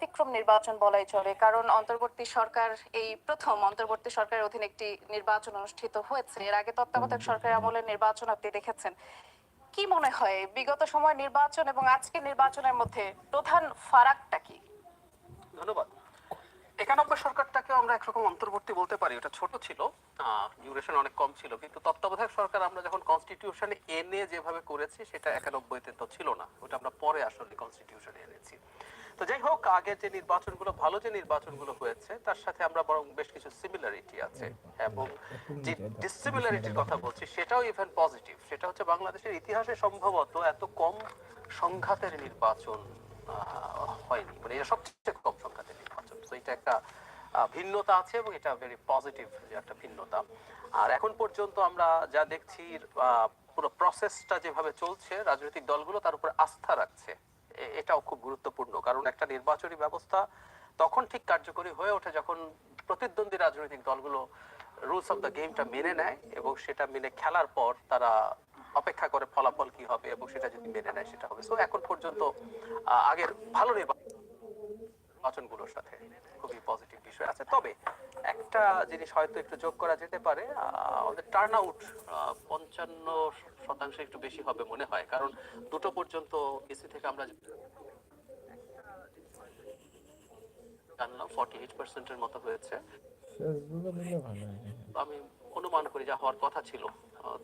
ব্যতিক্রম নির্বাচন বলাই চলে, কারণ অন্তর্বর্তী সরকার, এই প্রথম অন্তর্বর্তী সরকারের অধীনে একটি নির্বাচন অনুষ্ঠিত হয়েছে। এর আগে তত্ত্বাবধায়ক সরকারের আমলের নির্বাচন আপনি দেখেছেন। কি মনে হয়, বিগত সময় নির্বাচন এবং আজকের নির্বাচনের মধ্যে প্রধান ফারাকটা কি? ধন্যবাদ। একানব্বই সরকারটাকে আমরা একরকম অন্তর্বর্তী বলতে পারি। ওটা ছোট ছিল ডিউরেশন অনেক কম ছিল, কিন্তু তত্ত্বাবধায়ক সরকার আমরা যখন কনস্টিটিউশনে এনে যেভাবে করেছি, সেটা একানব্বইতে তো ছিল না। ওটা আমরা পরে আসলে কনস্টিটিউশনে এনেছি। তো যাই হোক, আগে যে নির্বাচনগুলো, ভালো যে নির্বাচনগুলো হয়েছে, তার সাথে আমরা বরং বেশ কিছু সিমিলারিটি আছে। এবং যে ডিসিমিলারিটির কথা বলছি, সেটাও ইভেন পজিটিভ সেটা হচ্ছে বাংলাদেশের ইতিহাসে সম্ভবত এত কম সংঘাতের নির্বাচন হয়নি। মানে এটা সবচেয়ে কম সংখ্যাতে নির্বাচন। তো এটা একটা ভিন্নতা আছে এবং এটা ভেরি পজিটিভ যে একটা ভিন্নতা। আর এখন পর্যন্ত আমরা যা দেখছি পুরো প্রসেসটা যেভাবে চলছে, রাজনৈতিক দলগুলো তার উপর আস্থা রাখছে। এটাও খুব গুরুত্বপূর্ণ। কারণ একটা নির্বাচনী ব্যবস্থা তখন ঠিক কার্যকরী হয়ে ওঠে যখন প্রতিদ্বন্দ্বী রাজনৈতিক দলগুলো রুলস অফ দ্য গেমটা মেনে নেয় এবং সেটা মেনে খেলার পর তারা অপেক্ষা করে ফলাফল কি হবে এবং সেটা যদি মেনে নেয় সেটা হবে। সো এখন পর্যন্ত আগের ভালো নির্বাচনগুলোর সাথে। খুবই পজিটিভ বিষয় আছে। তবে একটা জিনিস হয়তো একটু যোগ করা যেতে পারে আমাদের টার্ন আউট পঞ্চান্ন শতাংশ একটু বেশি হবে মনে হয়। কারণ দুটো পর্যন্ত এসি থেকে আমরা জানলাম ফর্টি এইট পার্সেন্টের মতো হয়েছে। ফেসবুকে দিলে ভালো আমি অনুমান করি যা হওয়ার কথা ছিল।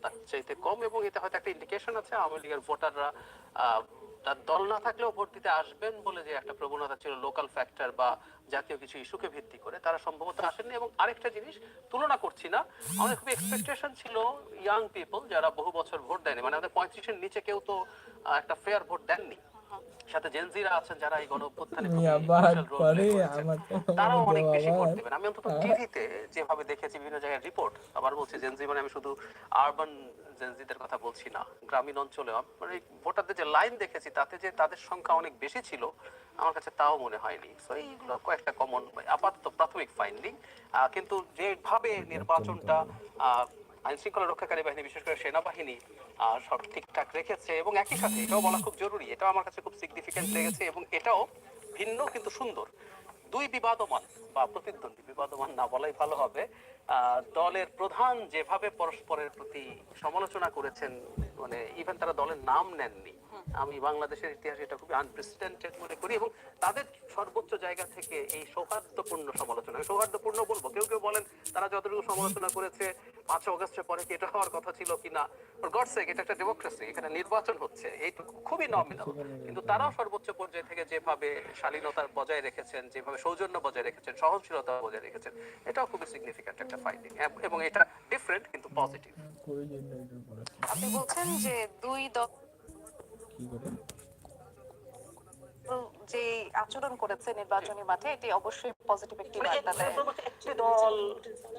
তার চাইতে কম এবং এতে হয়তো একটা ইন্ডিকেশন আছে আওয়ামী লীগের ভোটাররা তার দল না থাকলেও ভোট দিতে আসবেন বলে যে একটা প্রবণতা ছিল লোকাল ফ্যাক্টর বা জাতীয় কিছু ইস্যুকে ভিত্তি করে, তারা সম্ভবত আসেননি। এবং আরেকটা জিনিস, তুলনা করছি না। আমাদের খুব এক্সপেকটেশন ছিল ইয়াং পিপল যারা বহু বছর ভোট দেয়নি মানে আমাদের পঁয়ত্রিশের নিচে কেউ তো একটা ফেয়ার ভোট দেননি। সাথে জেনজিরা আছেন যারা এই গণ অভ্যুত্থানে তো তারাও অনেক বেশি ভোট দেবেন আমি অন্তত টিভিতে যেভাবে দেখেছি বিভিন্ন জায়গায় রিপোর্ট আবার বলছি জেনজি মানে আমি শুধু আরবান জেনজিদের কথা বলছি না গ্রামীণ অঞ্চলে মানে ভোটারদের যে লাইন দেখেছি তাতে যে তাদের সংখ্যা অনেক বেশি ছিল আমার কাছে তাও মনে হয়নি। সো এইগুলো কয়েকটা কমন আপাতত প্রাথমিক ফাইন্ডিং কিন্তু যেভাবে নির্বাচনটা আহ, আইন শৃঙ্খলা রক্ষাকারী বাহিনী, বিশেষ করে সেনাবাহিনী সব ঠিকঠাক রেখেছে এবং একই সাথে এটাও বলা খুব জরুরি, এটাও আমার কাছে খুব সিগনিফিকেন্ট লেগেছে এবং এটাও ভিন্ন কিন্তু সুন্দর। দুই বিবাদমান বা প্রতিদ্বন্দ্বী, বিবাদমান না বলাই ভালো হবে। দলের প্রধান যেভাবে পরস্পরের প্রতি সমালোচনা করেছেন মানে ইভেন তারা দলের নাম নেননি। আমি বাংলাদেশের ইতিহাসে এটা খুবই আনপ্রেসিডেন্টেড মনে করি এবং তাদের সর্বোচ্চ জায়গা থেকে এই সৌহার্দ্যপূর্ণ সমালোচনা। সৌহার্দ্যপূর্ণ বলব কেউ কেউ বলেন তারা যতটুকু সমালোচনা করেছে পাঁচই অগস্টের পরে কি এটা হওয়ার কথা ছিল কিনা? গডসেক এটা একটা ডেমোক্রেসি এখানে নির্বাচন হচ্ছে এইটুকু খুবই নমিনাল কিন্তু তারাও সর্বোচ্চ পর্যায় থেকে যেভাবে শালীনতার বজায় রেখেছেন যেভাবে সৌজন্য বজায় রেখেছেন সহনশীলতা বজায় রেখেছেন এটাও খুবই সিগনিফিক্যান্ট একটা ফাইন্ডিং এবং এটা ডিফারেন্ট কিন্তু পজিটিভ কই জন্য এটা করে আপনি বলছেন যে দুই দল কি করে যে আচরণ করেছে নির্বাচনী মাঠে এটি অবশ্যই পজিটিভ একটি মানে বার্তা দেয়। একটি দল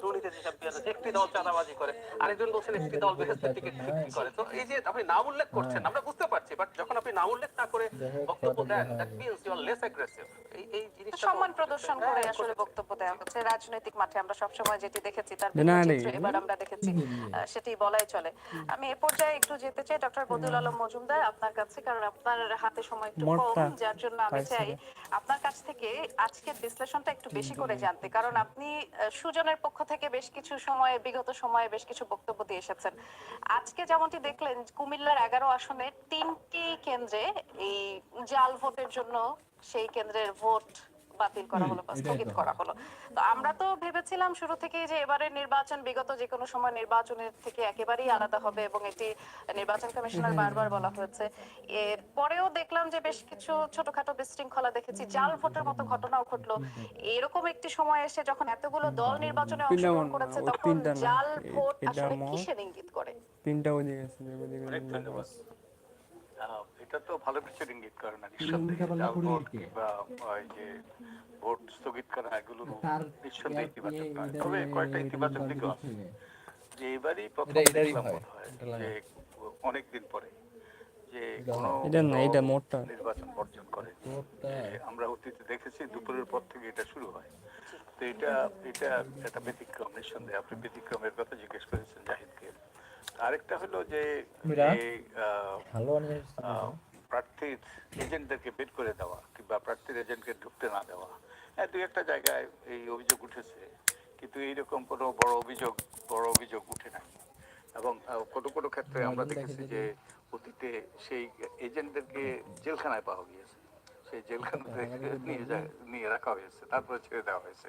দুর্নীতি হিসাবে একটি দল চাঁদাবাজি করে আরেকজন বলছেন একটি দল বেহেস্তের টিকিট বিক্রি করে। তো এই যে আপনি নাম উল্লেখ করছেন আমরা বুঝতে পারছি বাট যখন আপনি নাম উল্লেখ না করে বক্তব্য দেন that means you are less aggressive এই এই জিনিসটা সম্মান প্রদর্শন করে হ্যাঁ, আসলে বক্তব্য দেওয়া হচ্ছে। রাজনৈতিক মাঠে আমরা সবসময় যেটি দেখেছি তার এবার আমরা দেখেছি সেটি বলাই চলে। আমি এ পর্যায়ে একটু যেতে চাই ডক্টর বদিউল আলম মজুমদার আপনার কাছে কারণ আপনার হাতে সময় একটু কম যার জন্য চাই আপনার কাছ থেকে আজকের বিশ্লেষণটা একটু বেশি করে জানতে। কারণ আপনি সুজনের পক্ষ থেকে বেশ কিছু সময়ে বিগত সময়ে বেশ কিছু বক্তব্য দিয়ে এসেছেন। আজকে যেমনটি দেখলেন কুমিল্লার এগারো আসনে তিনটি কেন্দ্রে এই জাল ভোটের জন্য সেই কেন্দ্রের ভোট বাতিল করা হলো বা স্থগিত করা হলো। তো আমরা তো ভেবেছিলাম শুরু থেকেই যে এবারের নির্বাচন বিগত যে কোনো সময় নির্বাচনের থেকে একেবারেই আলাদা হবে এবং এটি নির্বাচন কমিশনার বারবার বলা হয়েছে। এর পরেও দেখলাম যে বেশ কিছু ছোটখাটো বিশৃঙ্খলা দেখেছি জাল ভোটের মতো ঘটনাও ঘটলো। এরকম একটি সময় এসে যখন এতগুলো দল নির্বাচনে অংশগ্রহণ করেছে তখন জাল ভোট আসলে কিসের ইঙ্গিত করে? তিনটা ওদিকে গেছে অনেক ধন্যবাদ। এটা তো ভালো কিছুর ইঙ্গিত করে না নিঃসন্দেহে। ভোট যে ভোট স্থগিত করা এগুলো নিঃসন্দেহে ইতিবাচক নয় তবে কয়েকটা ইতিবাচক দিকও আছে। যে এবারই প্রথম দেখলাম। যে অনেকদিন পরে যে কোনো এটা না, এটা দল মোটটা। নির্বাচন বর্জন করে। আমরা অতীতে দেখেছি দুপুরের পর থেকে এটা শুরু হয়। তো এটা এটা একটা ব্যতিক্রম নিঃসন্দেহে। আপনি ব্যতিক্রমের কথা জিজ্ঞেস করেছেন জাহিদকে। আরেকটা হলো যে প্রার্থীর এজেন্টদেরকে বের করে দেওয়া কিংবা প্রার্থীর এজেন্টকে ঢুকতে না দেওয়া। হ্যাঁ দুই একটা জায়গায় এই অভিযোগ উঠেছে কিন্তু এইরকম কোনো বড় অভিযোগ বড় অভিযোগ উঠে নাই। এবং কোনো কোনো ক্ষেত্রে আমরা দেখেছি যে অতীতে সেই এজেন্টদেরকে জেলখানায় পাওয়া গিয়েছে। সেই জেলখানা থেকে নিয়ে নিয়ে রাখা হয়েছে তারপরে ছেড়ে দেওয়া হয়েছে।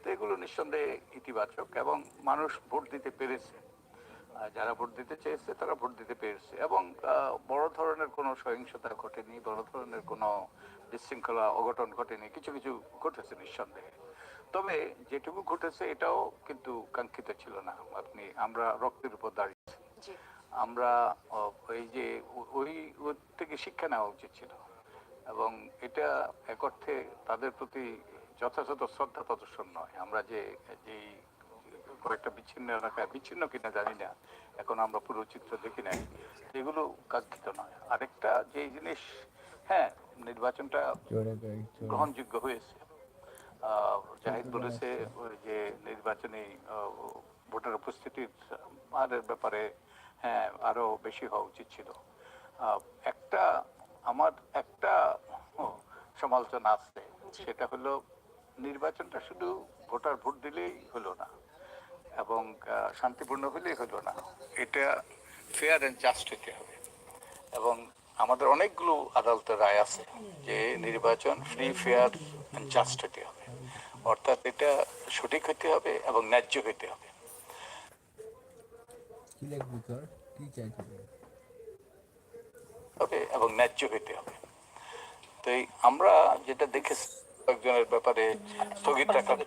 তো এগুলো নিঃসন্দেহে ইতিবাচক এবং মানুষ ভোট দিতে পেরেছে। যারা ভোট দিতে চেয়েছে তারা ভোট দিতে পেরেছে। এবং বড় ধরনের কোনো সহিংসতা ঘটেনি বড় ধরনের কোনো বিশৃঙ্খলা অঘটন ঘটেনি কিছু কিছু ঘটেছে নিঃসন্দেহে। তবে যেটুকু ঘটেছে এটাও কিন্তু কাঙ্ক্ষিত ছিল না। আপনি আমরা রক্তের উপর দাঁড়িয়েছি আমরা এই যে ওই থেকে শিক্ষা নেওয়া উচিত ছিল। এবং এটা এক অর্থে তাদের প্রতি যথাযথ শ্রদ্ধা প্রদর্শন নয়। আমরা যে যেই কয়েকটা বিচ্ছিন্ন এলাকায় বিচ্ছিন্ন কিনা জানি না। এখন আমরা পুরো চিত্র দেখি নাই। এগুলো কাঙ্ক্ষিত নয়। আরেকটা যে জিনিস হ্যাঁ নির্বাচনটা গ্রহণযোগ্য হয়েছে। জাহিদ বলেছে যে নির্বাচনী ভোটার উপস্থিতির হারের ব্যাপারে হ্যাঁ আরও বেশি হওয়া উচিত ছিল। আহ, একটা আমার একটা সমালোচনা আছে। সেটা হলো নির্বাচনটা শুধু ভোটার ভোট দিলেই হলো না। এবং শান্তিপূর্ণ হলেই হলো না। এটা ফেয়ার অ্যান্ড জাস্ট হতে হবে। এবং আমাদের অনেকগুলো আদালতের রায় আছে যে নির্বাচন ফ্রি ফেয়ার অ্যান্ড জাস্ট হতে হবে। অর্থাৎ এটা সঠিক হতে হবে এবং ন্যায্য হতে হবে। হবে? এবং ন্যায্য হতে হবে। তো আমরা যেটা দেখেছি একজনের ব্যাপারে স্থগিত রাখার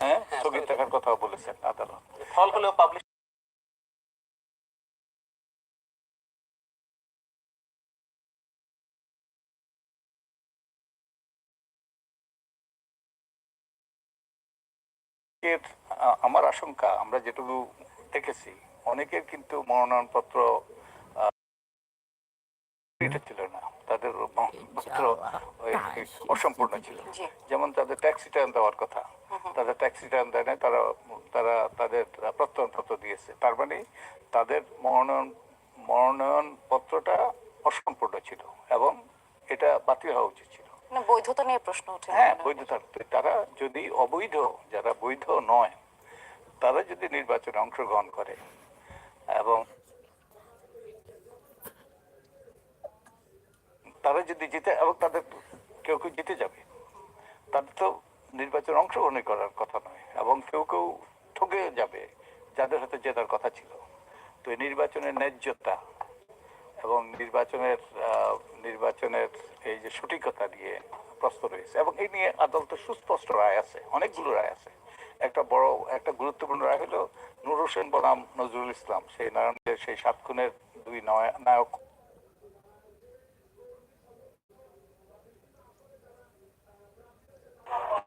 হ্যাঁ? স্থগিত রাখার কথা বলেছেন আদালত। ফল হলেও পাবলিশ আমার আশঙ্কা আমরা যেটুকু দেখেছি অনেকের কিন্তু মনোনয়নপত্র এটা ছিল না। তাদের ওই অসম্পূর্ণ ছিল। যেমন তাদের ট্যাক্সি রিটার্ন দেওয়ার কথা। তাদের ট্যাক্সি রিটার্ন দেয় নাই তারা তারা তাদের প্রত্যয়নপত্র দিয়েছে। তার মানে তাদের মনোনয়ন মনোনয়ন পত্রটা অসম্পূর্ণ ছিল এবং এটা বাতিল হওয়া উচিত ছিল। না বৈধতা নিয়ে প্রশ্ন ওঠে হ্যাঁ বৈধতা। তারা যদি অবৈধ যারা বৈধ নয় তারা যদি নির্বাচনে অংশগ্রহণ করে এবং তারা যদি জিতে, এবং তাদের কেউ কেউ জিতে যাবে। তাদের তো নির্বাচন অংশগ্রহণ করার কথা নয়, এবং কেউ কেউ ঠকে যাবে, যাদের হাতে জেতার কথা ছিল। তো এই নির্বাচনের ন্যায্যতা এবং নির্বাচনের নির্বাচনের এই যে সঠিকতা নিয়ে প্রশ্ন রয়েছে, এবং এই নিয়ে আদালতের সুস্পষ্ট রায় আছে, অনেকগুলো রায় আছে। একটা বড়, একটা গুরুত্বপূর্ণ রায় হলো নূর হোসেন বনাম নজরুল ইসলাম, সেই নারায়ণের সেই সাত খুনের দুই নয়- নায়ক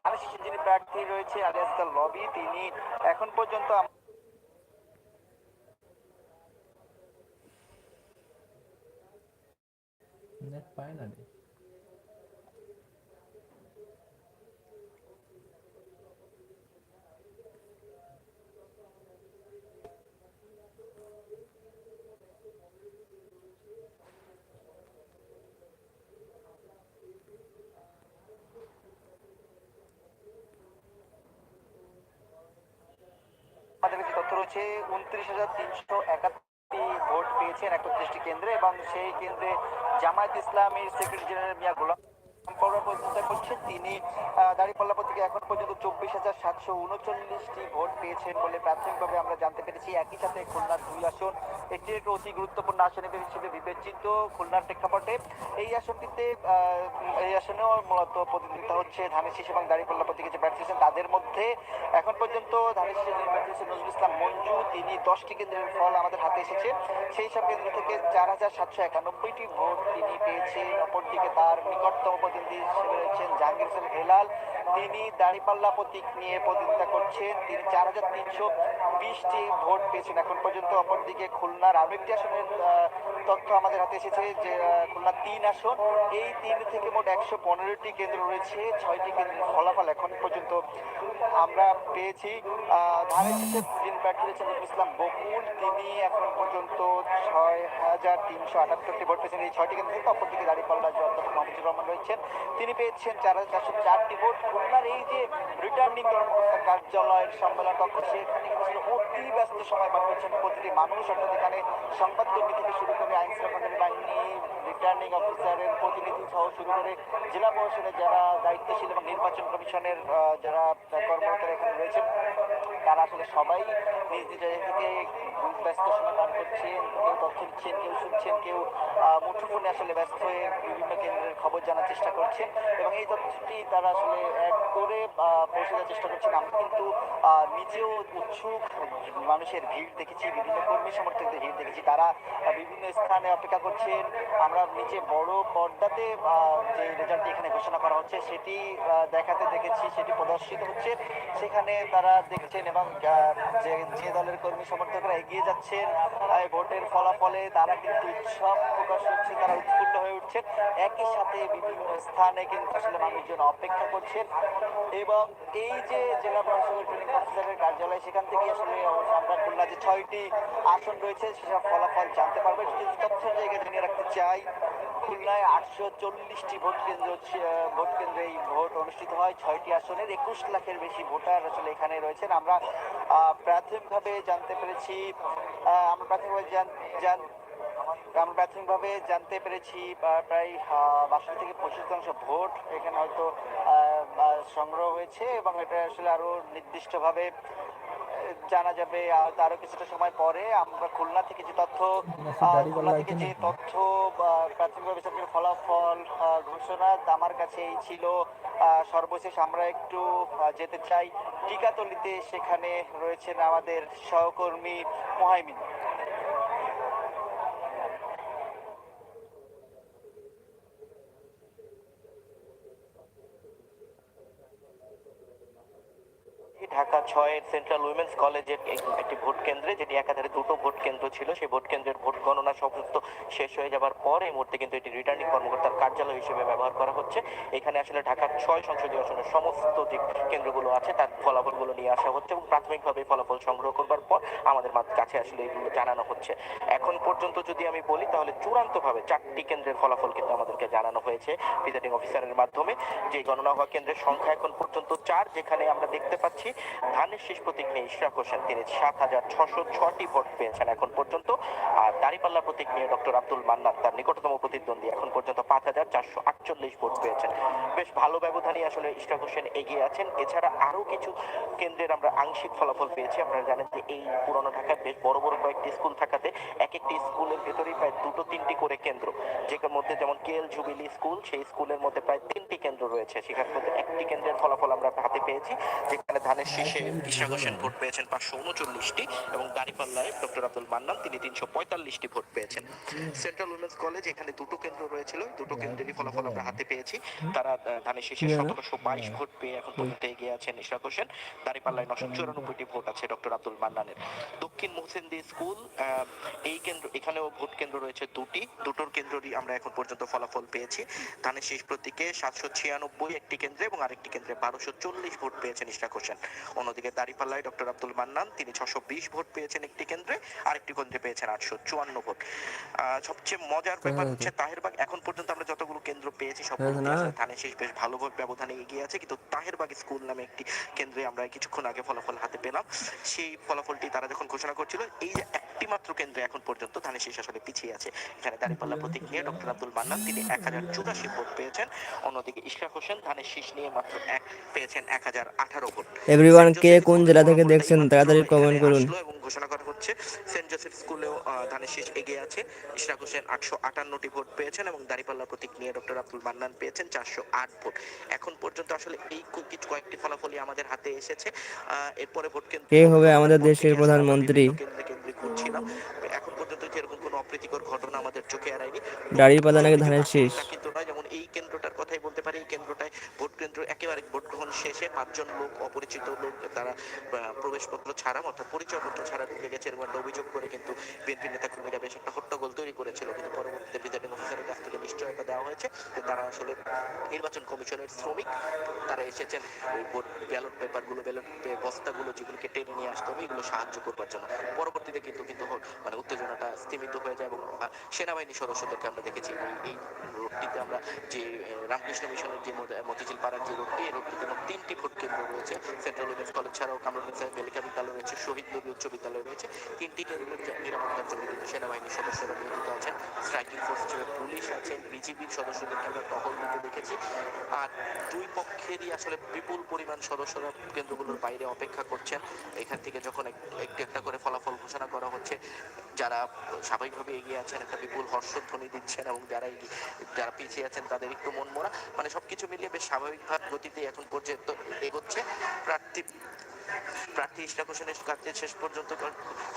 ধানের শীষের যিনি প্রার্থী রয়েছে আলিয়াস লবি তিনি এখন পর্যন্ত নেট পায় না রে আমাদের কাছে তথ্য রয়েছে উনত্রিশ হাজার তিনশো একাত্তরটি ভোট পেয়েছেন একত্রিশটি কেন্দ্রে এবং সেই কেন্দ্রে জামায়াত ইসলামের সেক্রেটারি জেনারেল মিয়া গোলাম করছেন তিনি দাঁড়িপাল্লা থেকে এখন পর্যন্ত চব্বিশ হাজার সাতশো উনচল্লিশটি ভোট পেয়েছেন বলে প্রাথমিকভাবে আমরা জানতে পেরেছি। একই সাথে খুলনার দুই আসন একটি একটি অতি গুরুত্বপূর্ণ আসন হিসেবে বিবেচিত খুলনার প্রেক্ষাপটে। এই আসনটিতে এই আসনেও মূলত প্রতিদ্বন্দ্বিতা হচ্ছে ধানের শীষ এবং দাঁড়িপাল্লা প্রতীকে যে প্রার্থী তাদের মধ্যে এখন পর্যন্ত যিনি প্রার্থী আছেন, নজরুল ইসলাম মঞ্জু, তিনি দশটি কেন্দ্রের ফল আমাদের হাতে এসেছে। সেই সব কেন্দ্র থেকে চার হাজার সাতশো একানব্বইটি ভোট তিনি পেয়েছেন। অপরদিকে তার নিকটতম প্রতিনিধি হিসেবে রয়েছেন জাহাঙ্গীর হোসেন হেলাল। তিনি দাঁড়িপাল্লা প্রতীক নিয়ে প্রতিদ্বন্দ্বিতা করছেন। তিনি চার হাজার তিনশো বিশটি ভোট পেয়েছেন এখন পর্যন্ত। অপরদিকে খুলনার আরও আসনের তথ্য আমাদের হাতে এসেছে যে খুলনা তিন আসন। এই তিন থেকে মোট একশো পনেরোটি কেন্দ্র রয়েছে। ছয়টি কেন্দ্রের ফলাফল এখন পর্যন্ত আমরা পেয়েছি। ধানের শীষের প্রার্থী রয়েছেন ইসলাম বকুল। তিনি এখন পর্যন্ত ছয় হাজার তিনশো আটাত্তরটি ভোট পেয়েছেন। এই ছয়টি কেন্দ্র থেকে অপরদিকে দাঁড়িপাল্লার যে অধ্যাপক মাহমুদুর রহমান রয়েছেন। তিনি পেয়েছেন চার হাজার চারশো চারটি ভোট। খুলনার এই যে রিটার্নিং কর্মকর্তা কার্যালয়ের সম্মেলন কক্ষ, সেখানে কিন্তু অতি ব্যস্ত সময় পার করছেন প্রতিটি মানুষ। অর্থাৎ এখানে সংবাদকর্মী থেকে শুরু করে আইন শৃঙ্খলা বাহিনী রিটার্নিং অফিসারের প্রতিনিধি সহ শুরু করে জেলা প্রশাসনের যারা দায়িত্বশীল এবং নির্বাচন কমিশনের যারা কর্মকর্তারা এখানে রয়েছেন, তারা আসলে সবাই ব্যস্ত সময় পার করছেন, কেউ তথ্য কেউ শুনছেন, কেউ মুঠোফোনে আসলে ব্যস্ত হয়ে বিভিন্ন কেন্দ্রের খবর জানার চেষ্টা করছেন এবং এই তথ্যটি তারা আসলে এক করে পৌঁছে দেওয়ার চেষ্টা করছেন। আমরা কিন্তু নিজেও উৎসুক, মানুষের ভিড় দেখেছি, বিভিন্ন কর্মী সমর্থকদের ভিড় দেখেছি। তারা বিভিন্ন স্থানে অপেক্ষা করছেন। আমরা নিচে বড় পর্দাতে যে রেজাল্টটি এখানে ঘোষণা করা হচ্ছে, সেটি দেখাতে দেখেছি, সেটি প্রদর্শিত হচ্ছে। সেখানে তারা দেখছেন এবং যে যে দলের কর্মী সমর্থকরা এগিয়ে যাচ্ছেন ভোটের ফলাফলে তারা কিন্তু উৎসব প্রকাশ হচ্ছে তারা উৎফুল্ল হয়ে উঠছেন। একই সাথে বিভিন্ন স্থানে কিন্তু আসলে মানুষজন অপেক্ষা করছেন। এবং এই যে জেলা প্রশাসকের ট্রেনিং অফিসারের কার্যালয়, সেখান থেকে আসলে আমরা খুলনা যে ছয়টি আসন রয়েছে, সেসব ফলাফল জানতে পারবে। যদি তথ্য জায়গায় জেনে রাখতে চাই, খুলনায় আটশো চল্লিশটি ভোট কেন্দ্র ভোট কেন্দ্রে এই ভোট অনুষ্ঠিত হয়। ছয়টি আসনের, একুশ লাখের বেশি ভোটার আসলে এখানে রয়েছেন। আমরা প্রাথমিকভাবে জানতে পেরেছি আমরা প্রাথমিকভাবে জান আমরা প্রাথমিকভাবে জানতে পেরেছি প্রায় বাষট্টি থেকে পঁচিশ শতাংশ ভোট এখানে হয়তো সংগ্রহ হয়েছে এবং এটা আসলে আরও নির্দিষ্টভাবে জানা যাবে আরও কিছুটা সময় পরে আমরা খুলনা থেকে যে তথ্য খুলনা থেকে যে তথ্য বা প্রাথমিকভাবে সবকিছু ফলাফল ঘোষণা আমার কাছে এই ছিল সর্বশেষ আমরা একটু যেতে চাই টিকাতলিতে সেখানে রয়েছেন আমাদের সহকর্মী মোহাইমিন ঢাকা ছয়ের সেন্ট্রাল উইমেন্স কলেজের একটি ভোট কেন্দ্রে, যেটি একাধারে দুটো ভোট কেন্দ্র ছিল, সেই ভোট কেন্দ্রের ভোট গণনা সমস্ত শেষ হয়ে যাবার পর এই মুহূর্তে কিন্তু এটি রিটার্নিং কর্মকর্তার কার্যালয় হিসেবে ব্যবহার করা হচ্ছে। এখানে আসলে ঢাকার ছয় সংসদীয় আসনের সমস্ত যে কেন্দ্রগুলো আছে, তার ফলাফলগুলো নিয়ে আসা হচ্ছে এবং প্রাথমিকভাবে ফলাফল সংগ্রহ করবার পর আমাদের কাছে আসলে এগুলো জানানো হচ্ছে। এখন পর্যন্ত যদি আমি বলি, তাহলে চূড়ান্তভাবে চারটি কেন্দ্রের ফলাফল কিন্তু আমাদেরকে জানানো হয়েছে প্রিজাইডিং অফিসারের মাধ্যমে। যে গণনা হওয়া কেন্দ্রের সংখ্যা এখন পর্যন্ত চার, যেখানে আমরা দেখতে পাচ্ছি ধানের শেষ প্রতীক নিয়ে ইশরাক হোসেন, তিনি সাত হাজার ছশো ছটি ভোট পেয়েছেন এখন পর্যন্ত। আর দাঁড়িপাল্লা প্রতীক নিয়ে ডক্টর আব্দুল মান্নান তার নিকটতম প্রতিদ্বন্দ্বী এখন পর্যন্ত পাঁচ হাজার চারশো আটচল্লিশ ভোট পেয়েছেন। বেশ ভালো ব্যবধানে আসলে ইশরাক হোসেন এগিয়ে আছেন। এছাড়া আরও কিছু কেন্দ্রের আমরা আংশিক ফলাফল পেয়েছি। আপনারা জানেন যে এই পুরনো ঢাকায় বেশ বড় বড় কয়েকটি স্কুল থাকাতে এক একটি স্কুলের ভেতরেই প্রায় দুটো তিনটি করে কেন্দ্র, যেটার মধ্যে যেমন কেএল জুবিলি স্কুল, সেই স্কুলের মধ্যে প্রায় তিনটি কেন্দ্র রয়েছে। সেখান একটি কেন্দ্রের ফলাফল আমরা হাতে পেয়েছি, যেখানে ধানের শীষে ইশাক হোসেন ভোট পেয়েছেন পাঁচশো উনচল্লিশটি এবং দাঁড়িপাল্লায় ডক্টর আব্দুল মান্নান তিনি তিনশো পঁয়তাল্লিশটি ভোট পেয়েছেন। সেন্ট্রাল উইমেন্স কলেজ এখানে দুটো কেন্দ্র রয়েছিল। দুটো কেন্দ্রেরই ফলাফল আমরা হাতে পেয়েছি। তারা ধানের শীষে সতেরোশো বাইশ ভোট পেয়ে এখন পর্যন্ত এগিয়ে আছেন ইশাক হোসেন। দাঁড়িপাল্লায় নশো চুরানব্বইটি ভোট আছে ডক্টর আব্দুল মান্নানের। দক্ষিণ মোহসেন্দি স্কুল এই কেন্দ্র এখানেও ভোট কেন্দ্র রয়েছে দুটি। দুটোর কেন্দ্রই আমরা এখন পর্যন্ত ফলাফল পেয়েছি। ধানের শেষ প্রতীকে সাতশো ছিয়ানব্বই একটি কেন্দ্রে এবং আরেকটি কেন্দ্রে বারোশো চল্লিশ ভোট পেয়েছেন ইশরাক হোসেন। অন্যদিকে দাঁড়িপাল্লায় ডক্টর আব্দুল মান্নান তিনি ছশো বিশ ভোট পেয়েছেন একটি কেন্দ্রে আরেকটি কেন্দ্রে পেয়েছেন আটশো চুয়ান্ন ভোট। সবচেয়ে মজার ব্যাপার হচ্ছে তাহেরবাগ এখন পর্যন্ত আমরা যতগুলো কেন্দ্র পেয়েছি সব ধানের শেষ। বেশ ভালো ভোট ব্যবধানে এগিয়ে আছে কিন্তু তাহেরবাগ স্কুল নামে একটি কেন্দ্রে আমরা কিছুক্ষণ আগে ফলাফল হাতে পেলাম। সেই ফলাফলটি তারা যখন ঘোষণা করছিল এই যে একটি মাত্র কেন্দ্রে এখন পর্যন্ত ধানের শীষ আসলে পিছিয়ে আছে। এখানে দাঁড়িপাল্লা প্রতীক নিয়ে ডক্টর আব্দুল মান্নান তিনি এক হাজার চুরাশি ভোট পেয়েছেন। অন্যদিকে ইশরাক হোসেন ধানের শীষ নিয়ে মাত্র এক পেয়েছেন এক হাজার আঠারো ভোট। এভরিওয়ান কে কোন জেলা থেকে দেখছেন তাড়াতাড়ি কমেন্ট করুন। ঘোষণা করা হচ্ছে। সেন্ট জোসেফ স্কুলেও ধানের শীষ এগিয়ে আছে। ইশরাক হোসেন আটশো আটান্নটি ভোট পেয়েছেন এবং দাঁড়িপাল্লা প্রতীক নিয়ে ডক্টর আব্দুল মান্নান পেয়েছেন চারশো আট ভোট। এখন পর্যন্ত আসলে এই কিছু কয়েকটি ফলাফলই আমাদের হাতে এসেছে। এরপরে ভোট কেন্দ্র কে হবে আমাদের দেশের প্রধানমন্ত্রী? ঘুরছিলাম এখন পর্যন্ত যেরকম কোনো অপ্রীতিকর ঘটনা আমাদের চোখে এড়ায়নি? দাঁড়িপাল্লা নাকি ধানের শীষ? কিন্তু নয় যেমন যেমন এই কেন্দ্রটার কথাই বলতে পারি। এই কেন্দ্রটায় ভোট কেন্দ্র একেবারে ভোট গ্রহণ শেষে পাঁচজন লোক অপরিচিত লোক তারা প্রবেশপত্র ছাড়া অর্থাৎ পরিচয়পত্র ছাড়া ঢুকে গেছে, এরকম একটা অভিযোগ করে কিন্তু বিএনপি নেতাকর্মীরা বেশ একটা হট্টগোল তৈরি করেছিল। কিন্তু পরবর্তীতে প্রিজাইডিং অফিসারের কাছ থেকে নিশ্চয়তা দেওয়া হয়েছে যে তারা আসলে নির্বাচন কমিশনের শ্রমিক। তারা এসেছেন ওই ভোট ব্যালট পেপারগুলো, ব্যালট বস্তাগুলো যেগুলোকে টেনে নিয়ে আসতে হবে, এগুলো সাহায্য করবার জন্য। পরবর্তীতে কিন্তু কিন্তু মানে উত্তেজনাটা স্থিমিত হয়ে যায় এবং সেনাবাহিনী সদস্যদেরকে আমরা দেখেছি। এই- রোডটিতে আমরা যে রামকৃষ্ণ মিশনের যে মত- মতিঝিল পাড়ার যে রোডটি, এই রোডটিতে তিনটি ভোট কেন্দ্র রয়েছে। সেন্ট্রাল উইমেন্স কলেজ ছাড়াও কামরুল সাহেব বালিকা বিদ্যালয় রয়েছে, শহীদ নবী উচ্চ বিদ্যালয় রয়েছে। তিনটি নিরাপত্তার কিন্তু সেনাবাহিনীর সদস্যরা নিয়োজিত আছেন স্ট্রাইকিং ফোর্স পুলিশ আছেন বিজিবির সদস্যদেরকে আমরা টহল দিতে দেখেছি। আর দুই পক্ষেরই আসলে বিপুল পরিমাণ সদস্যরা কেন্দ্রগুলোর বাইরে অপেক্ষা করছেন। এখান থেকে যখন এক- একটু একটা করে ফলাফল ঘোষণা করা হচ্ছে, যারা স্বাভাবিকভাবে এগিয়ে আছেন, একটা বিপুল হর্ষধ্বনি দিচ্ছেন এবং যারা যারা পিছিয়ে আছেন, তাদের একটু মন মরা মানে সবকিছু মিলিয়ে বেশ স্বাভাবিকভাবে গতিতে এখন পর্যন্ত এগোচ্ছে। প্রার্থী প্রার্থী ইশরা হোসেনের কাছে শেষ পর্যন্ত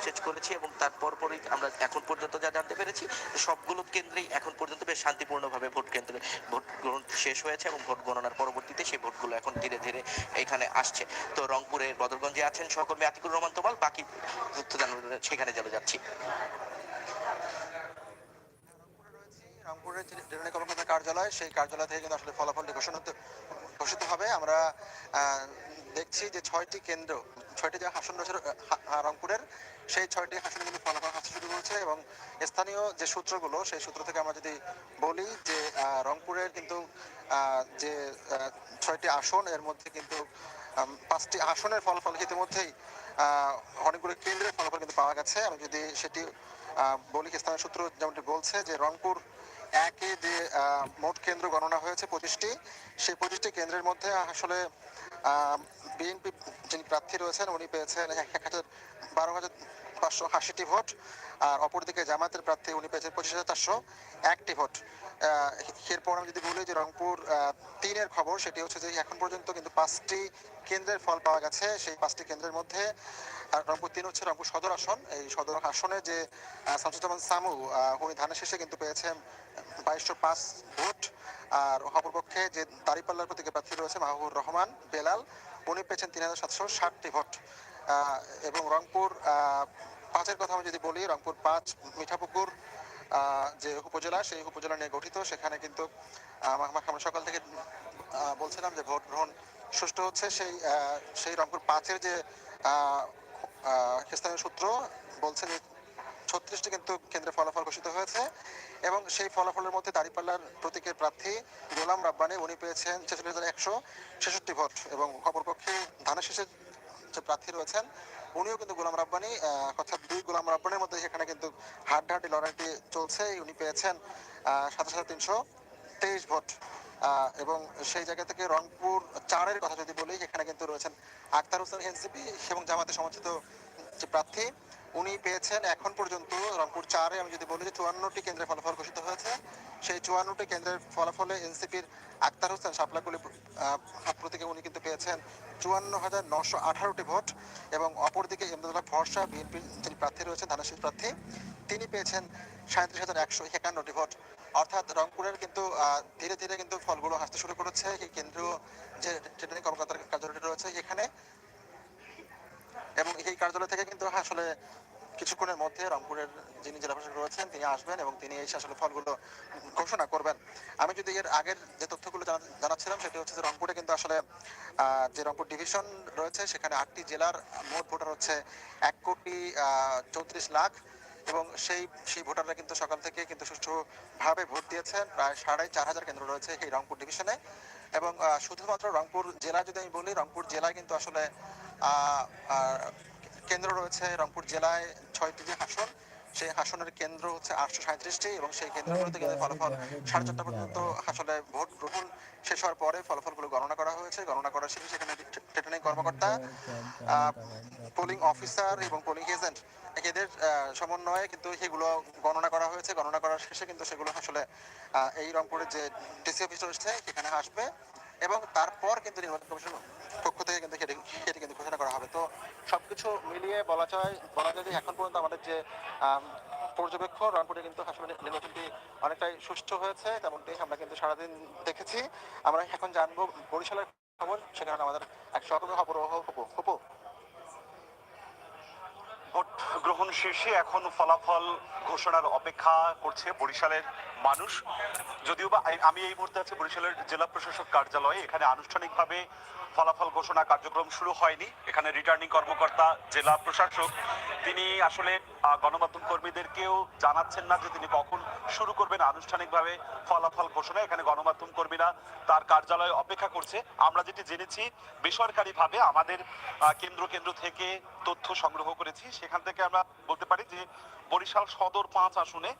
শেষ করেছি এবং তারপর পরই আমরা এখন পর্যন্ত যা জানতে পেরেছি, সবগুলো কেন্দ্রেই এখন পর্যন্ত বেশ শান্তিপূর্ণভাবে ভোট কেন্দ্রে ভোট গ্রহণ শেষ হয়েছে এবং ভোট গণনার পরবর্তীতে সেই ভোটগুলো এখন ধীরে ধীরে এখানে আসছে। তো রংপুরের বদরগঞ্জে আছেন সহকর্মী আতিকুর রহমান তোমাল, বাকি তথ্য সেখানে চলে যাচ্ছি। রংপুরের কর্মকর্তার কার্যালয়, সেই কার্যালয় থেকে কিন্তু আসলে ফলাফলটি ঘোষণা ঘোষিত হবে। আমরা দেখছি যে ছয়টি কেন্দ্র, ছয়টি যে আসন রয়েছে রংপুরের, সেই ছয়টি আসনে কিন্তু ফলাফল আসতে শুরু করেছে এবং স্থানীয় যে সূত্রগুলো, সেই সূত্র থেকে আমরা যদি বলি যে রংপুরের কিন্তু যে ছয়টি আসন, এর মধ্যে কিন্তু পাঁচটি আসনের ফলাফল ইতিমধ্যেই অনেকগুলো কেন্দ্রের ফলাফল কিন্তু পাওয়া গেছে। আমি যদি সেটি বলি, স্থানীয় সূত্র যেমনটি বলছে যে রংপুর একে যে মোট কেন্দ্র গণনা হয়েছে পঁচিশটি, সেই পঁচিশটি কেন্দ্রের মধ্যে আসলে বিএনপি যিনি প্রার্থী রয়েছেন, উনি পেয়েছেন এক হাজার বারো হাজার পাঁচশো আশিটি ভোট, আর অপরদিকে জামাতের প্রার্থী উনি পেয়েছেন পঁচিশ হাজার চারশো একটি ভোট। এরপর আমি যদি বলি যে রংপুর তিনের খবর সেটি হচ্ছে যে এখন পর্যন্ত কিন্তু পাঁচটি কেন্দ্রের ফল পাওয়া গেছে। সেই পাঁচটি কেন্দ্রের মধ্যে রংপুর তিন হচ্ছে রংপুর সদর আসন। এই সদর আসনে যে শামসুজ্জামান সামু উনি ধানের শেষে কিন্তু পেয়েছেন বাইশশো পাঁচ ভোট। আর অপরপক্ষে যে দাঁড়িপাল্লার প্রতীকে প্রার্থী রয়েছে মাহবুর রহমান বেলাল, উনি পেয়েছেন তিন হাজার সাতশো ষাটটি ভোট। এবং রংপুর পাঁচের কথা আমি যদি বলি, রংপুর পাঁচ, মিঠাপুকুর যে উপজেলা, সেই উপজেলা নিয়ে গঠিত। সেখানে কিন্তু আমরা সকাল থেকে বলছিলাম যে ভোট গ্রহণ সুষ্ঠু হচ্ছে। সেই সেই রংপুর পাঁচের যে স্থানীয় সূত্র বলছে যে ছত্রিশটি কিন্তু কেন্দ্রে ফলাফল ঘোষিত হয়েছে এবং সেই ফলাফলের মধ্যে দাঁড়িপাল্লার প্রতীকের প্রার্থী গোলাম রাব্বানি, উনি পেয়েছেন ছেচল্লিশ হাজার একশো ছেষট্টি ভোট এবং অপরপক্ষে ধানের শেষের যে প্রার্থী রয়েছেন। উনিও কিন্তু গোলাম রাব্বানি অর্থাৎ দুই গোলাম রাব্বানির মধ্যে সেখানে কিন্তু হাড্ডাহাড্ডি লড়াইটি চলছে, উনি পেয়েছেন সাতাশ হাজার তিনশো তেইশ ভোট। এবং সেই জায়গা থেকে রংপুর চারের কথা যদি বলি, সেখানে কিন্তু রয়েছেন আক্তার হোসেন এনসিপি এবং জামাতে সমর্থিত যে প্রার্থী, উনি পেয়েছেন এখন পর্যন্ত রংপুর চারে। আমি যদি বলি যে চুয়ান্নটি কেন্দ্রে ফলাফল ঘোষিত হয়েছে। সেই চুয়ান্নটি কেন্দ্রের ফলাফলে এনসিপির আক্তার হোসেন সাপলাকুলি হাত প্রতীকে উনি কিন্তু পেয়েছেন চুয়ান্ন হাজার নশো আঠারোটি ভোট এবং অপরদিকে এমদাদুল্লাহ ভরসা বিএনপির যিনি প্রার্থী রয়েছেন ধানাশীষ প্রার্থী, তিনি পেয়েছেন সাঁত্রিশ হাজার একশো একান্নটি ভোট। অর্থাৎ রংপুরের কিন্তু ধীরে ধীরে কিন্তু ফলগুলো আসতে শুরু করেছে। কেন্দ্রীয় যে রিটার্নিং কর্মকর্তার কার্যালয়টি রয়েছে, এখানে এবং এই কার্যালয় থেকে কিন্তু আসলে কিছুক্ষণের মধ্যে রংপুরের যিনি জেলা প্রশাসক রয়েছেন, তিনি আসবেন এবং তিনি এসে আসলে ফলগুলো ঘোষণা করবেন। আমি যদি এর আগের যে তথ্যগুলো জানা- জানাচ্ছিলাম, সেটি হচ্ছে যে রংপুরে কিন্তু আসলে যে রংপুর ডিভিশন রয়েছে, সেখানে আটটি জেলার মোট ভোটার হচ্ছে এক কোটি চৌত্রিশ লাখ এবং সেই সেই ভোটাররা কিন্তু সকাল থেকে কিন্তু সুষ্ঠুভাবে ভোট দিয়েছেন। প্রায় সাড়ে চার হাজার কেন্দ্র রয়েছে এই রংপুর ডিভিশনে এবং শুধুমাত্র রংপুর জেলা যদি আমি বলি, রংপুর জেলায় কিন্তু আসলে কেন্দ্র রয়েছে রংপুর জেলায় ছয়টি যে আসন, সেই আসনের কেন্দ্র হচ্ছে আটশো সাঁত্রিশটি এবং সেই কেন্দ্রগুলোতে কিন্তু ফলাফল সাড়ে চারটা পর্যন্ত আসলে ভোট গ্রহণ শেষ হওয়ার পরে ফলাফলগুলো গণনা করা হয়েছে। গণনা করার শেষে সেখানে রিটার্নিং কর্মকর্তা পোলিং অফিসার এবং পোলিং এজেন্ট এদের সমন্বয়ে কিন্তু সেগুলো গণনা করা হয়েছে। গণনা করার শেষে কিন্তু সেগুলো আসলে এই রংপুরের যে ডিসি অফিস রয়েছে সেখানে আসবে এবং তারপর কিন্তু নির্বাচন কমিশন পক্ষ থেকে কিন্তু সেটি কিন্তু ঘোষণা করা হবে। তো সবকিছু মিলিয়ে বলা যায় বলা যায় যে এখন পর্যন্ত আমাদের যে পর্যবেক্ষণ, রংপুরে কিন্তু নির্বাচনটি অনেকটাই সুষ্ঠু হয়েছে, তেমনটি আমরা কিন্তু সারাদিন দেখেছি। আমরা এখন জানব বরিশালের খবর সেখানে আমাদের এক অপরহ হব হব। ভোট গ্রহণ শেষে এখন ফলাফল ঘোষণার অপেক্ষা করছে বরিশালের মানুষ। যদিও বা আমি এই মুহূর্তে আছি বরিশালের জেলা প্রশাসক কার্যালয়ে, এখানে আনুষ্ঠানিকভাবে ফলাফল ঘোষণা কার্যক্রম শুরু হয়নি। এখানে রিটার্নিং কর্মকর্তা জেলা প্রশাসক তিনি আসলে গণমাধ্যম কর্মীদেরকেও জানাচ্ছেন না যে তিনি কখন শুরু করবেন আনুষ্ঠানিকভাবে ফলাফল ঘোষণা। এখানে গণমাধ্যম কর্মীরা তার কার্যালয়ে অপেক্ষা করছে। আমরা যেটি জেনেছি, বেসরকারিভাবে আমাদের কেন্দ্র কেন্দ্র থেকে তথ্য সংগ্রহ করেছি। সেখান থেকে আমরা বলতে পারি যে বরিশাল সদর পাঁচ আসনে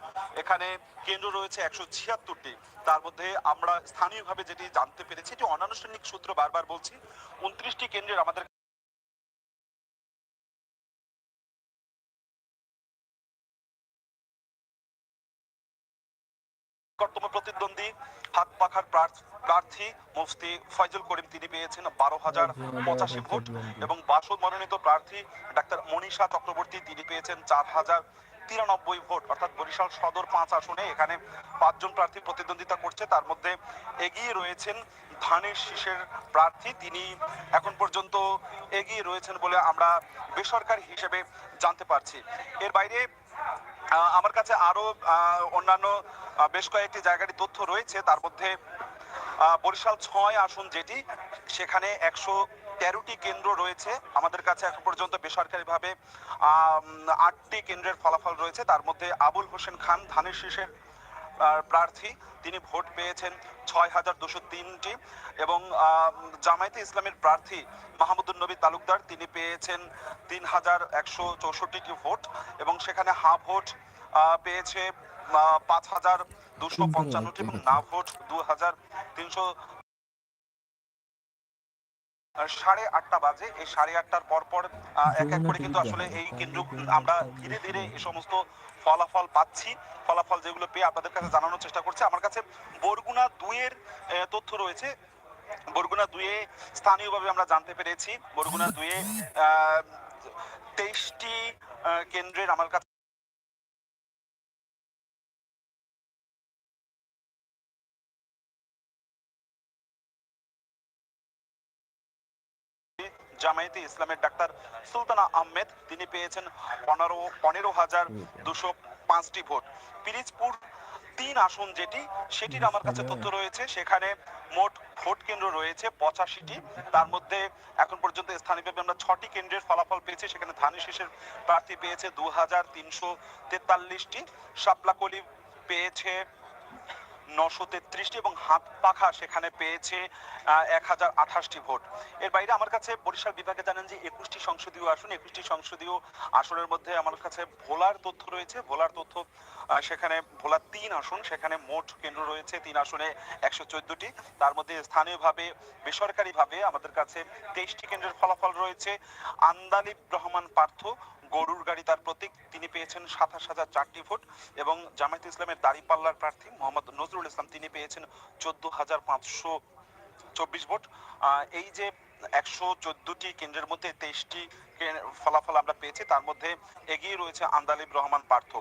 এখানে কেন্দ্র রয়েছে একশো ছিয়াত্তরটি। তার মধ্যে আমরা স্থানীয়ভাবে যেটি জানতে পেরেছি যে অনানুষ্ঠানিক সূত্র বারবার বলছি, উনত্রিশটি কেন্দ্রের আমাদের নিকটতম প্রতিদ্বন্দ্বী, হাত পাখার প্রার্থ- মুফতি ফয়জুল করিম, তিনি পেয়েছেন বারো হাজার পঁচাশি ভোট এবং বাসদ মনোনীত প্রার্থী ডাক্তার মনীষা চক্রবর্তী, তিনি পেয়েছেন চার হাজার তিরানব্বই ভোট। অর্থাৎ বরিশাল সদর পাঁচ আসনে এখানে পাঁচজন প্রার্থী প্রতিদ্বন্দ্বিতা করছে। তার মধ্যে এগিয়ে রয়েছেন ধানের শীষের প্রার্থী। তিনি এখন পর্যন্ত এগিয়ে রয়েছেন বলে আমরা বেসরকারি হিসেবে জানতে পারছি। এর বাইরে আমার কাছে আরও অন্যান্য বেশ কয়েকটি জায়গারই তথ্য রয়েছে। তার মধ্যে বরিশাল ছয় আসন যেটি, সেখানে একশো তেরোটি কেন্দ্র রয়েছে। আমাদের কাছে এখন পর্যন্ত বেসরকারিভাবে আটটি কেন্দ্রের ফলাফল রয়েছে। তার মধ্যে আবুল হোসেন খান, ধানের শীষের প্রার্থী। তিনি ভোট পেয়েছেন ছয় হাজার দুশো তিনটি এবং জামায়াতে ইসলামের প্রার্থী মাহমুদুল নবী তালুকদার তিনি পেয়েছেন তিন হাজার একশো চৌষট্টিটি ভোট এবং সেখানে হা ভোট পেয়েছে পাঁচ হাজার দুশো পঞ্চান্নটি এবং না ভোট দু হাজার তিনশো সাড়ে আটটা বাজে। এই সাড়ে আটটার পর পর এক এক করে কিন্তু আসলে এই কেন্দ্র আমরা ধীরে ধীরে এই সমস্ত ফলাফল পাচ্ছি ফলাফল যেগুলো পেয়ে আপনাদের কাছে জানানোর চেষ্টা করছি। আমার কাছে বরগুনা দুইয়ের আহ, তথ্য রয়েছে। বরগুনা দুয়ে স্থানীয়ভাবে আমরা জানতে পেরেছি। বরগুনা দুয়ে তেইশটি কেন্দ্রের আমার কাছে জামায়াতে ইসলামের ডাক্তার সুলতানা আহমেদ। তিনি পেয়েছেন পনেরো পনেরো হাজার দুশো পাঁচটি ভোট। পিরিজপুর তিন আসন যেটি, সেটির আমার কাছে তথ্য রয়েছে। সেখানে মোট ভোট কেন্দ্র রয়েছে পঁচাশিটি। তার মধ্যে এখন পর্যন্ত স্থানীয়ভাবে আমরা ছটি কেন্দ্রের ফলাফল পেয়েছি। সেখানে ধানের শীষের প্রার্থী পেয়েছে দু হাজার তিনশো তেতাল্লিশটি। শাপলাকলি পেয়েছে নশো তেত্রিশটি এবং হাত পাখা সেখানে পেয়েছে এক হাজার আঠাশটি ভোট। এর বাইরে আমার কাছে বরিশাল বিভাগে জানেন যে একুশটি সংসদীয় আসন, একুশটি সংসদীয় আসনের মধ্যে আমার কাছে ভোলার তথ্য রয়েছে। ভোলার তথ্য সেখানে ভোলার তিন আসন, সেখানে মোট কেন্দ্র রয়েছে তিন আসনে একশো চোদ্দটি। তার মধ্যে স্থানীয়ভাবে, বেসরকারিভাবে আমাদের কাছে তেইশটি কেন্দ্রের ফলাফল রয়েছে। আন্দালিব রহমান পার্থ গরুর গাড়ি তার প্রতীক। তিনি পেয়েছেন সাতাশ হাজার চারটি ভোট এবং জামায়াত ইসলামের দাঁড়িপাল্লার প্রার্থী মোহাম্মদ নজরুল ইসলাম, তিনি পেয়েছেন চোদ্দ হাজার পাঁচশো চব্বিশ ভোট। এই যে একশো চোদ্দটি কেন্দ্রের মধ্যে তেইশটি ফলাফল আমরা পেয়েছি, তার মধ্যে এগিয়ে রয়েছে আন্দালিব রহমান পার্থ।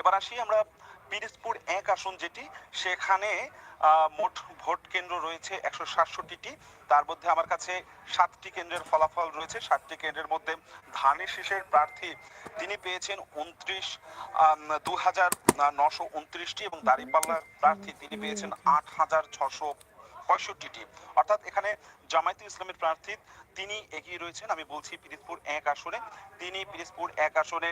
এবার আসি আমরা পিরিজপুর এক আসন যেটি, সেখানে মোট ভোট কেন্দ্র রয়েছে একশো সাতষট্টিটি। তার মধ্যে আমার কাছে সাতটি কেন্দ্রের ফলাফল রয়েছে। সাতটি কেন্দ্রের মধ্যে ধানের শীষের প্রার্থী তিনি পেয়েছেন উনত্রিশ দু হাজার নশো উনত্রিশটি এবং দাঁড়িপাল্লার প্রার্থী তিনি পেয়েছেন আট হাজার ছশো পঁয়ষট্টিটি। অর্থাৎ এখানে জামায়াতে ইসলামের প্রার্থী তিনি এগিয়ে রয়েছেন। আমি বলছি পিরিজপুর এক আসনে। তিনি পিরিজপুর এক আসনে